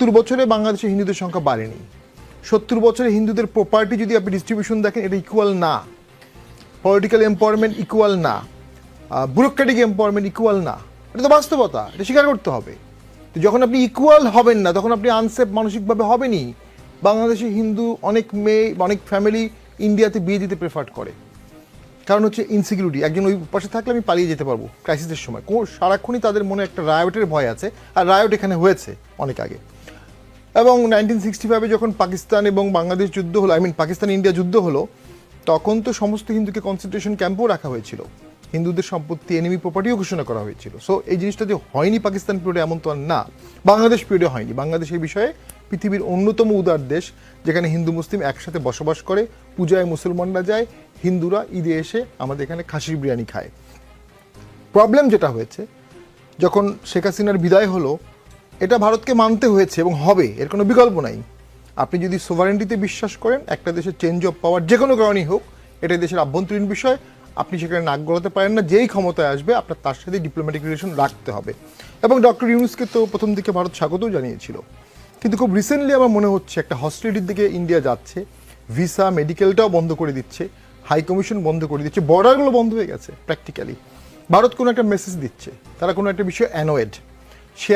সত্তর বছরে বাংলাদেশে হিন্দুদের সংখ্যা বাড়েনি। সত্তর বছরে হিন্দুদের প্রপার্টি যদি আপনি ডিস্ট্রিবিউশন দেখেন, এটা ইকুয়াল না। পলিটিক্যাল এম্পাওয়ারমেন্ট ইকুয়াল না। ব্যুরোক্রেটিক এম্পাওয়ারমেন্ট ইকুয়াল না। এটা তো বাস্তবতা, এটা স্বীকার করতে হবে। তো যখন আপনি ইকুয়াল হবেন না, তখন আপনি আনসেফ মানসিকভাবে হবেনই। বাংলাদেশে হিন্দু অনেক মেয়ে, অনেক ফ্যামিলি ইন্ডিয়াতে বিয়ে দিতে প্রেফার করে। কারণ হচ্ছে ইনসিকিউরিটি একজন ওই পাশে থাকলে আমি পালিয়ে যেতে পারব। ক্রাইসিসের সময়। কোন সারাক্ষণই তাদের মনে একটা রায়টের ভয় আছে। আর রায়ট এখানে হয়েছে অনেক আগে। এবং নাইনটিন সিক্সটি ফাইভে যখন পাকিস্তান এবং বাংলাদেশ যুদ্ধ হলো আই মিন পাকিস্তান ইন্ডিয়া যুদ্ধ হলো, তখন তো সমস্ত হিন্দুকে কনসেন্ট্রেশন ক্যাম্পও রাখা হয়েছিল। হিন্দুদের সম্পত্তি এনিমি প্রপার্টিও ঘোষণা করা হয়েছিল। সো এই জিনিসটা যে হয়নি পাকিস্তান পিরিয়ডে এমন তো আর না। বাংলাদেশ পিরিয়ডে হয়নি। বাংলাদেশ এই বিষয়ে পৃথিবীর অন্যতম উদার দেশ, যেখানে হিন্দু, মুসলিম একসাথে বসবাস করে, পূজায় মুসলমানরা যায়, হিন্দুরা ঈদে এসে আমাদের এখানে খাসির বিরিয়ানি খায়। প্রবলেম যেটা হয়েছে, যখন শেখ হাসিনার বিদায় হলো এটা ভারতকে মানতে হয়েছে এবং হবে, এর কোনো বিকল্প নাই। আপনি যদি সোভারেন্টিতে বিশ্বাস করেন, একটা দেশের চেঞ্জ অফ পাওয়ার যে কোনো কারণেই হোক এটা দেশের আভ্যন্তরীণ বিষয়। আপনি সেখানে নাক গলাতে পারেন না, যেই ক্ষমতায় আসবে, আপনার তার সাথে ডিপ্লোম্যাটিক রিলেশন রাখতে হবে। এবং ডক্টর ইউনুসকে তো প্রথম দিকে ভারত স্বাগতও জানিয়েছিল। কিন্তু খুব রিসেন্টলি আমার মনে হচ্ছে একটা হস্টিলিটির দিকে ইন্ডিয়া যাচ্ছে। ভিসা মেডিকেলটাও বন্ধ করে দিচ্ছে। হাই কমিশন বন্ধ করে দিচ্ছে। বর্ডারগুলো বন্ধ হয়ে গেছে প্র্যাকটিক্যালি ভারত কোনো একটা মেসেজ দিচ্ছে। তারা কোনো একটা বিষয়ে অ্যানোয়েড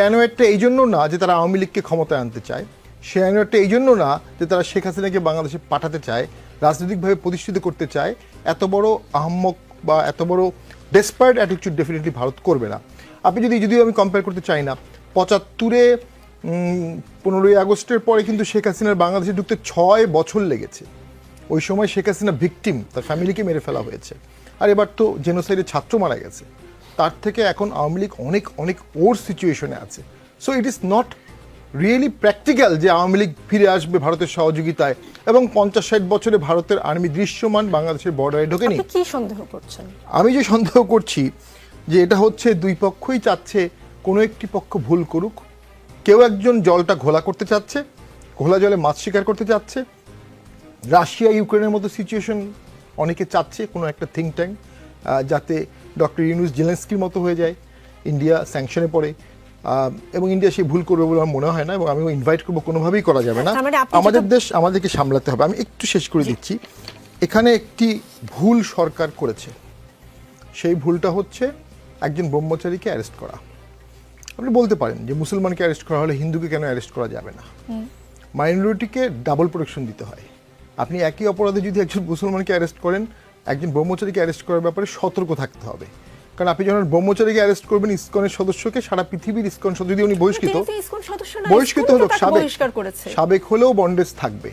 অ্যানোয়েডটা এই জন্য না যে তারা আওয়ামী লীগকে ক্ষমতায় আনতে চায়। অ্যানোয়েডটা এই জন্য না যে তারা শেখ হাসিনাকে বাংলাদেশে পাঠাতে চায়, রাজনৈতিকভাবে প্রতিষ্ঠিত করতে চায়। এত বড় আহম্মক বা এত বড় ডেসপায়ার্ড অ্যাটিটিউড ডেফিনেটলি ভারত করবে না। আপনি যদি, যদিও আমি কম্পেয়ার করতে চাই না, পঁচাত্তরে পনেরোই আগস্টের পরে কিন্তু শেখ হাসিনার বাংলাদেশে ঢুকতে ছয় বছর লেগেছে। ওই সময় শেখ হাসিনা ভিকটিম তার ফ্যামিলিকে মেরে ফেলা হয়েছে। আর এবার তো জেনোসাইডে ছাত্র মারা গেছে। তার থেকে এখন আওয়ামী লীগ অনেক অনেক ওর সিচুয়েশনে আছে। So it is not really practical যে আওয়ামী লীগ ফিরে আসবে ভারতের সহযোগিতায় এবং পঞ্চাশ ষাট বছরে ভারতের আর্মি দৃশ্যমান বাংলাদেশের বর্ডারে ঢোকেনি। কি সন্দেহ করছেন? আমি যে সন্দেহ করছি যে এটা হচ্ছে দুই পক্ষই চাচ্ছে কোনো একটি পক্ষ ভুল করুক। কেউ একজন জলটা ঘোলা করতে চাচ্ছে ঘোলা জলে মাছ শিকার করতে চাচ্ছে। রাশিয়া ইউক্রেনের মতো সিচুয়েশন অনেকে চাচ্ছে কোনো একটা থিঙ্ক ট্যাঙ্ক যাতে ডক্টর ইউনুস জেলেন্সকির মতো হয়ে যায় ইন্ডিয়া স্যাংশনে পড়ে এবং ইন্ডিয়া সেই ভুল করবে বলে আমার মনে হয় না এবং আমিও ইনভাইট করব কোনোভাবেই করা যাবে না। আপনি আমাদের দেশ আমাদেরকে সামলাতে হবে। আমি একটু শেষ করে দিচ্ছি। এখানে একটি ভুল সরকার করেছে। সেই ভুলটা হচ্ছে একজন ব্রহ্মচারীকে অ্যারেস্ট করা। আপনি বলতে পারেন যে মুসলমানকে অ্যারেস্ট করা হলে হিন্দুকে কেন অ্যারেস্ট করা যাবে না? মাইনরিটিকে ডাবল প্রোটেকশন দিতে হয়। আপনি একই অপরাধে যদি একজন মুসলমানকে অ্যারেস্ট করেন একজন ব্রহ্মচারীকে অ্যারেস্ট করার ব্যাপারে সতর্ক থাকতে হবে। কারণ আপনি যখন ব্রহ্মচারীকে অ্যারেস্ট করবেন ইসকনের সদস্যকে সারা পৃথিবীর ইসকন সদস্য যদি উনি বহিষ্কৃত বহিষ্কৃত হলো সাবেক সাবেক হলেও বন্ডেজ থাকবে।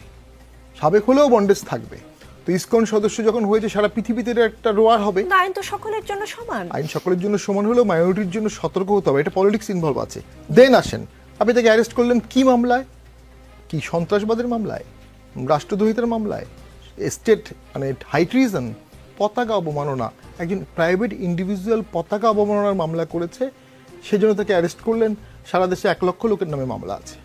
সাবেক হলেও বন্ডেজ থাকবে। তো ইসকন সদস্য যখন হয়েছে সারা পৃথিবীতে একটা রোয়ার হবে। আইন তো সকলের জন্য সমান। আইন সকলের জন্য সমান হলেও মাইনরিটির জন্য সতর্ক হতে হবে। এটা পলিটিক্স ইনভলভ আছে। দেন আসেন আপনি তাকে অ্যারেস্ট করলেন কি মামলায়? কি সন্ত্রাসবাদের মামলায়? রাষ্ট্রদ্রোহিতার মামলায়? স্টেট মানে হাই ট্রিজন পতাকা অবমাননা। একজন প্রাইভেট ইন্ডিভিজুয়াল পতাকা অবমাননার মামলা করেছে সেজন্য তাকে অ্যারেস্ট করলেন। সারা দেশে এক লক্ষ লোকের নামে মামলা আছে।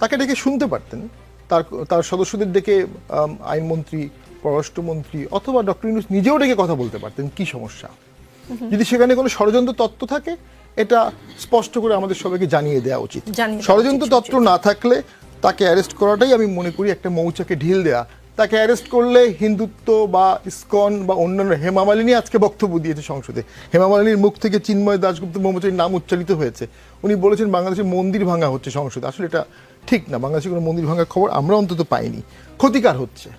তাকে ডেকে শুনতে পারতেন। তার তার সদস্যদের ডেকে আইনমন্ত্রী পররাষ্ট্রমন্ত্রী অথবা ডক্টর ইউনুস নিজেও ডেকে কথা বলতে পারতেন কি সমস্যা? যদি সেখানে কোনো ষড়যন্ত্র তত্ত্ব থাকে এটা স্পষ্ট করে আমাদের সবাইকে জানিয়ে দেওয়া উচিত। ষড়যন্ত্র তত্ত্ব না থাকলে তাকে অ্যারেস্ট করাটাই আমি মনে করি একটা মৌচাকে ঢিল দেয়া। তাকে অ্যারেস্ট করলে হিন্দুত্ব বা ইস্কন বা অন্যান্য হেমা মালিনী আজকে বক্তব্য দিয়েছে সংসদে। হেমা মালিনীর মুখ থেকে চিন্ময় দাশগুপ্ত ব্রহ্মচারীর নাম উচ্চারিত হয়েছে। উনি বলেছেন, বাংলাদেশে মন্দির ভাঙা হচ্ছে সংসদে। আসলে এটা ঠিক না। বাংলাদেশে কোনো মন্দির ভাঙার খবর আমরা অন্তত পাইনি। ক্ষতিকার হচ্ছে।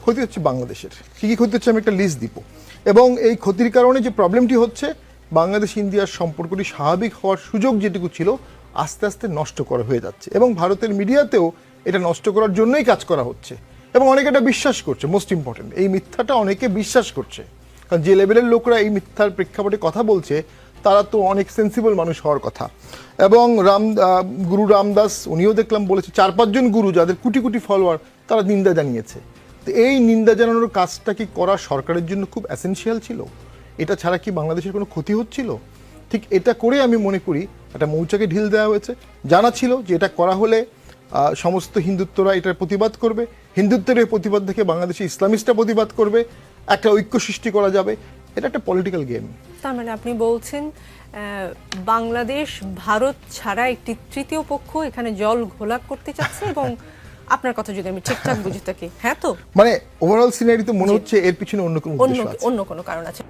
ক্ষতি হচ্ছে বাংলাদেশের। কী কী ক্ষতি হচ্ছে আমি একটা লিস্ট দিব। এবং এই ক্ষতির কারণে যে প্রবলেমটি হচ্ছে, বাংলাদেশ ইন্ডিয়ার সম্পর্কটি স্বাভাবিক হওয়ার সুযোগ যেটুকু ছিল, আস্তে আস্তে নষ্ট করা হয়ে যাচ্ছে। এবং ভারতের মিডিয়াতেও এটা নষ্ট করার জন্যই কাজ করা হচ্ছে। এবং অনেকে এটা বিশ্বাস করছে মোস্ট ইম্পর্টেন্ট এই মিথ্যাটা অনেকে বিশ্বাস করছে। কারণ যে লেভেলের লোকরা এই মিথ্যার প্রেক্ষাপটে কথা বলছে, তারা তো অনেক সেন্সিবল মানুষ হওয়ার কথা। এবং রাম গুরু রামদাস, উনিও দেখলাম বলেছে, চার পাঁচজন গুরু যাদের কোটি কোটি ফলোয়ার তারা নিন্দা জানিয়েছে। তো এই নিন্দা জানানোর কাজটা কি করা সরকারের জন্য খুব অ্যাসেনশিয়াল ছিল? এটা ছাড়া কি বাংলাদেশের কোনো ক্ষতি হচ্ছিল? ঠিক এটা করে আমি মনে করি, একটা মৌচাকে ঢিল দেওয়া হয়েছে। জানা ছিল যে এটা করা হলে সমস্ত হিন্দুত্বরা এটার প্রতিবাদ করবে। হিন্দুত্বের এই প্রতিবাদ দেখে বাংলাদেশে ইসলামিস্টরা প্রতিবাদ করবে। একটা ঐক্য সৃষ্টি করা যাবে। এটা একটা পলিটিক্যাল গেম তার মানে আপনি বলছেন বাংলাদেশ ভারত ছাড়া একটি তৃতীয় পক্ষ এখানে জল ঘোলা করতে চাচ্ছে এবং আপনার কথা যদি আমি ঠিকঠাক বুঝে থাকি। হ্যাঁ তো? মানে ওভারঅল সিনারি তো মনে হচ্ছে এর পিছনে অন্য কোনো অন্য কোনো কারণ আছে।